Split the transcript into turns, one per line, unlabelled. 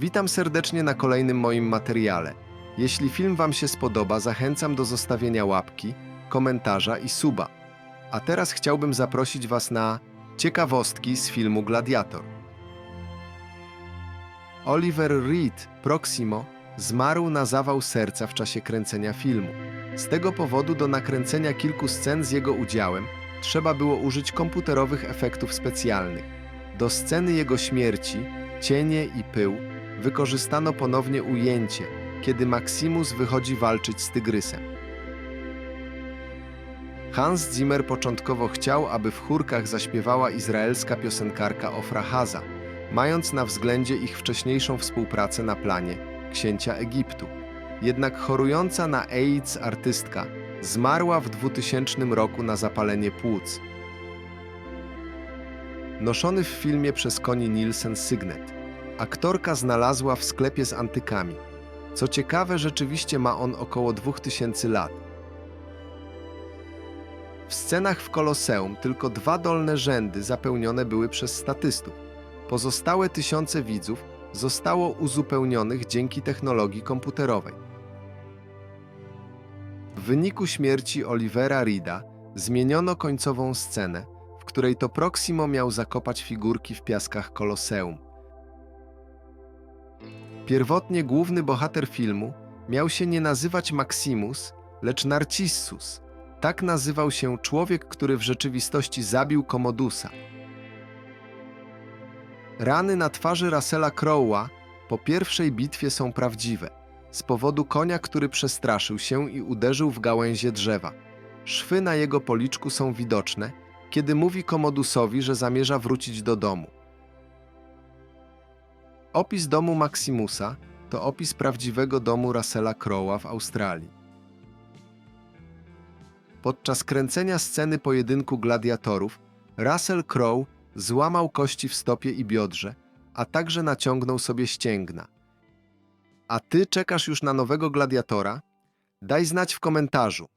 Witam serdecznie na kolejnym moim materiale. Jeśli film Wam się spodoba, zachęcam do zostawienia łapki, komentarza i suba. A teraz chciałbym zaprosić Was na ciekawostki z filmu Gladiator. Oliver Reed, Proximo, zmarł na zawał serca w czasie kręcenia filmu. Z tego powodu do nakręcenia kilku scen z jego udziałem trzeba było użyć komputerowych efektów specjalnych. Do sceny jego śmierci, cienie i pył, wykorzystano ponownie ujęcie, kiedy Maximus wychodzi walczyć z tygrysem. Hans Zimmer początkowo chciał, aby w chórkach zaśpiewała izraelska piosenkarka Ofra Haza, mając na względzie ich wcześniejszą współpracę na planie księcia Egiptu. Jednak chorująca na AIDS artystka zmarła w 2000 roku na zapalenie płuc. Noszony w filmie przez Connie Nielsen sygnet. Aktorka znalazła w sklepie z antykami. Co ciekawe, rzeczywiście ma on około 2000 lat. W scenach w Koloseum tylko dwa dolne rzędy zapełnione były przez statystów. Pozostałe tysiące widzów zostało uzupełnionych dzięki technologii komputerowej. W wyniku śmierci Olivera Reeda zmieniono końcową scenę, w której to Proximo miał zakopać figurki w piaskach Koloseum. Pierwotnie główny bohater filmu miał się nie nazywać Maximus, lecz Narcissus. Tak nazywał się człowiek, który w rzeczywistości zabił Komodusa. Rany na twarzy Russella Crowe'a po pierwszej bitwie są prawdziwe, z powodu konia, który przestraszył się i uderzył w gałęzie drzewa. Szwy na jego policzku są widoczne, kiedy mówi Komodusowi, że zamierza wrócić do domu. Opis domu Maximusa to opis prawdziwego domu Russella Crowe'a w Australii. Podczas kręcenia sceny pojedynku gladiatorów, Russell Crowe złamał kości w stopie i biodrze, a także naciągnął sobie ścięgna. A ty czekasz już na nowego gladiatora? Daj znać w komentarzu.